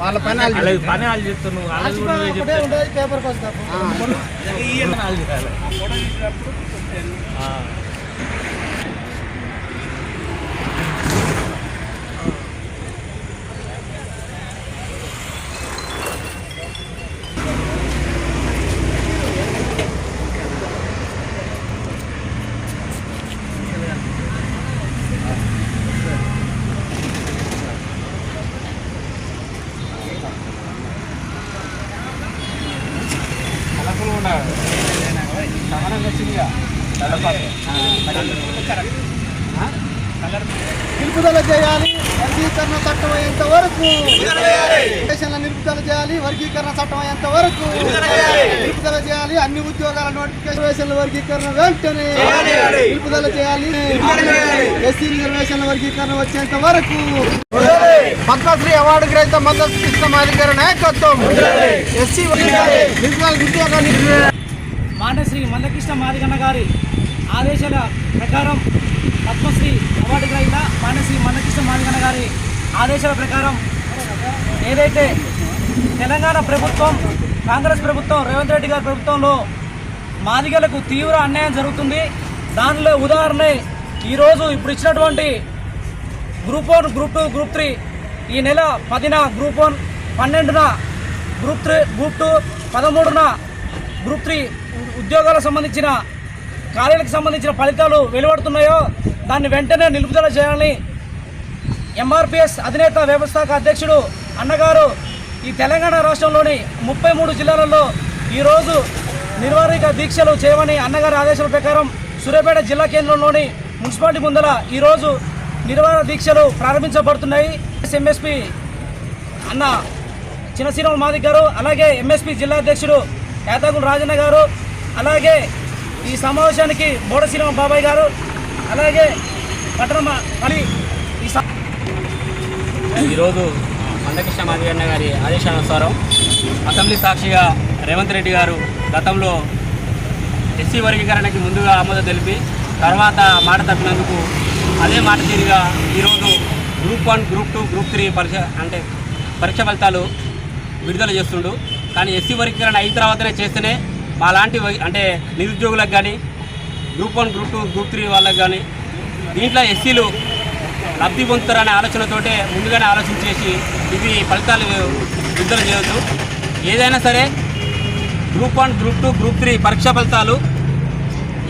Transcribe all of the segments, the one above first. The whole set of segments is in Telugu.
వాళ్ళ పని పని వాళ్ళు చెప్తున్నావు వాళ్ళకి కూడా నిలుపుదల చేయాలి వర్గీకరణ చట్టం అయ్యేంత వరకు నిలుపుదల చేయాలి వర్గీకరణ చట్టం అయ్యేంత వరకు. నిలుపుదల చేయాలి అన్ని ఉద్యోగాల నోటిఫికేషన్ వర్గీకరణ వెంటనే. నిలుపుదల చేయాలి ఎస్సీ రిజర్వేషన్ల వర్గీకరణ వచ్చేంత వరకు. పద్మశ్రీ అవార్డు గ్రహీత మద్దతు ఇస్తాం మాదిగారి నాయకత్వం. ఎస్సీ నిలుపుదల ఉద్యోగాన్ని మాండశ్రీ మందకృష్ణ మాదిగన్న గారి ఆదేశాల ప్రకారం పద్మశ్రీ అవార్డు గ్రహీత మాండశ్రీ మందకృష్ణ మాదిగన్న గారి ఆదేశాల ప్రకారం ఏదైతే తెలంగాణ ప్రభుత్వం కాంగ్రెస్ ప్రభుత్వం రేవంత్ రెడ్డి గారి ప్రభుత్వంలో మాదిగలకు తీవ్ర అన్యాయం జరుగుతుంది. దానిలో ఉదాహరణ ఈరోజు ఇప్పుడు ఇచ్చినటువంటి group one group two group three ఈ నెల పదిన గ్రూప్ వన్ పన్నెండున గ్రూప్ త్రీ గ్రూప్ టూ పదమూడున గ్రూప్ త్రీ ఉద్యోగాలకు సంబంధించిన ఖాళీలకు సంబంధించిన ఫలితాలు వెలువడుతున్నాయో దాన్ని వెంటనే నిలుపుదల చేయాలని ఎంఆర్పిఎస్ అధినేత వ్యవస్థాక అధ్యక్షుడు అన్నగారు ఈ తెలంగాణ రాష్ట్రంలోని ముప్పై మూడు జిల్లాలలో ఈరోజు నిర్వాహిక దీక్షలు చేయమని అన్నగారి ఆదేశాల ప్రకారం సూర్యాపేట జిల్లా కేంద్రంలోని మున్సిపాలిటీ ముందర ఈరోజు నిర్వహణ దీక్షలు ప్రారంభించబడుతున్నాయి. ఎంఎస్పి అన్న చిన్నసీనవ మాదిక్ గారు అలాగే ఎంఎస్పి జిల్లా అధ్యక్షుడు యాతాగుల రాజన్న గారు అలాగే ఈ సమావేశానికి బోడశ్రీరామ బాబాయ్ గారు అలాగే పట్టణ మరి ఈ ఈరోజు మందకృష్ణ మాదిగన్న గారి ఆదేశానుసారం అసెంబ్లీ సాక్షిగా రేవంత్ రెడ్డి గారు గతంలో ఎస్సీ వర్గీకరణకి ముందుగా ఆమోదం తెలిపి తర్వాత మాట తప్పినందుకు అదే మాట తీరుగా ఈరోజు group one group two group three పరీక్ష అంటే పరీక్ష ఫలితాలు విడుదల చేస్తుండు. కానీ ఎస్సీ వర్గీకరణ అయిన తర్వాతనే చేస్తేనే మా లాంటి వై- అంటే నిరుద్యోగులకు కానీ group one group two group three వాళ్ళకి కానీ దీంట్లో ఎస్సీలు లబ్ధి పొందుతారనే ఆలోచనతోటే ముందుగానే ఆలోచించేసి ఇవి ఫలితాలు విడుదల చేయొద్దు. ఏదైనా సరే group one group two group three పరీక్ష ఫలితాలు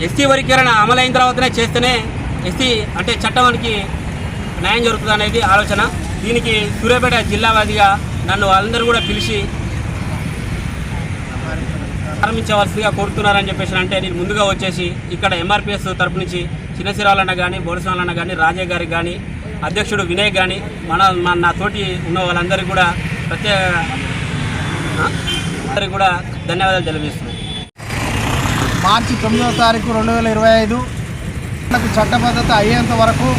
ఎస్సీ వర్గీకరణ అమలైన తర్వాతనే చేస్తేనే ఎస్సీ అంటే చట్టానికి న్యాయం జరుగుతుంది అనేది ఆలోచన. దీనికి సూర్యాపేట జిల్లావాదిగా నన్ను అందరూ కూడా పిలిచి ప్రారంభించవలసిగా కోరుతున్నారని చెప్పేసి అంటే నేను ముందుగా వచ్చేసి ఇక్కడ ఎంఆర్పిఎస్ తరపు నుంచి చిన్నసిరాలన్న కానీ బోడసాలన్న కానీ రాజే గారికి కానీ అధ్యక్షుడు వినయ్ కానీ మన మన నా తోటి ఉన్న వాళ్ళందరికీ కూడా ప్రత్యేక అందరికీ కూడా ధన్యవాదాలు తెలియజేస్తున్నాను. మార్చి తొమ్మిదవ తారీఖు రెండు వేల ఇరవై ఐదు మనకు చట్టబద్ధత అయ్యేంత వరకు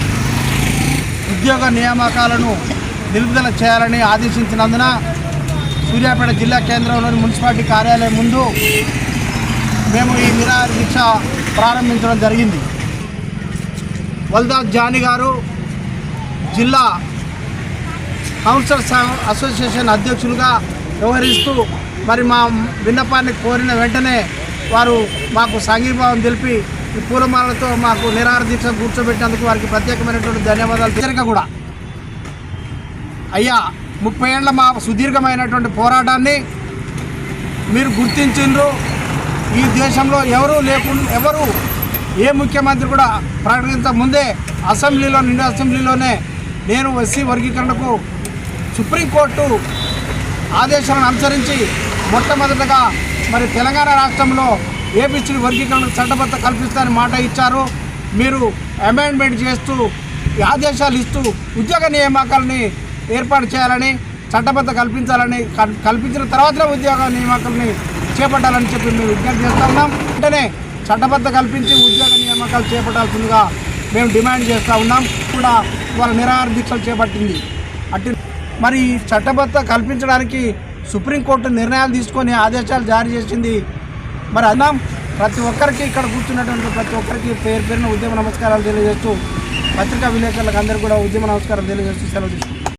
ఉద్యోగ నియామకాలను నిలుపుదల చేయాలని ఆదేశించినందున సూర్యాపేట జిల్లా కేంద్రంలోని మున్సిపాలిటీ కార్యాలయం ముందు మేము ఈ నిరాహార దీక్ష ప్రారంభించడం జరిగింది. వల్దాస్ జానీ గారు జిల్లా కౌన్సిలర్స్ అసోసియేషన్ అధ్యక్షులుగా వ్యవహరిస్తూ మరి మా విన్నపాన్ని కోరిన వెంటనే వారు మాకు సంఘీభావం తెలిపి ఈ పూలమాలతో మాకు నిరాహార దీక్ష కూర్చోబెట్టినందుకు వారికి ప్రత్యేకమైనటువంటి ధన్యవాదాలు హెచ్చరిక కూడా అయ్యా ముప్పై ఏళ్ళ మా సుదీర్ఘమైనటువంటి పోరాటాన్ని మీరు గుర్తించిండ్రు. ఈ దేశంలో ఎవరు లేకుండా ఎవరు ఏ ముఖ్యమంత్రి కూడా ప్రకటించ ముందే అసెంబ్లీలో నిండు అసెంబ్లీలోనే నేను ఎస్సీ వర్గీకరణకు సుప్రీంకోర్టు ఆదేశాలను అనుసరించి మొట్టమొదటగా మరి తెలంగాణ రాష్ట్రంలో ఏపీసీ వర్గీకరణకు చట్టబద్ధ కల్పిస్తారని మాట ఇచ్చారు. మీరు అమెండ్మెంట్ చేస్తూ ఆదేశాలు ఇస్తూ ఉద్యోగ నియామకాలని ఏర్పాటు చేయాలని చట్టబద్ధ కల్పించాలని కల్- కల్పించిన తర్వాతనే ఉద్యోగ నియామకాలని చేపట్టాలని చెప్పి మేము విజ్ఞప్తి చేస్తా ఉన్నాం. వెంటనే చట్టబద్ధ కల్పించి ఉద్యోగ నియామకాలు చేపట్టాల్సిందిగా మేము డిమాండ్ చేస్తూ ఉన్నాం. కూడా వాళ్ళ నిరాహార దీక్షలు చేపట్టింది. అట్టి మరి చట్టబద్ధ కల్పించడానికి సుప్రీంకోర్టు నిర్ణయాలు తీసుకొని ఆదేశాలు జారీ చేసింది. మరి అన్నాం ప్రతి ఒక్కరికి ఇక్కడ కూర్చున్నటువంటి ప్రతి ఒక్కరికి పేరు పేరున ఉద్యమ నమస్కారాలు తెలియజేస్తూ పత్రికా విలేకరులకు అందరికీ కూడా ఉద్యమ నమస్కారాలు తెలియజేస్తూ సెలవు తీసుకుంటాం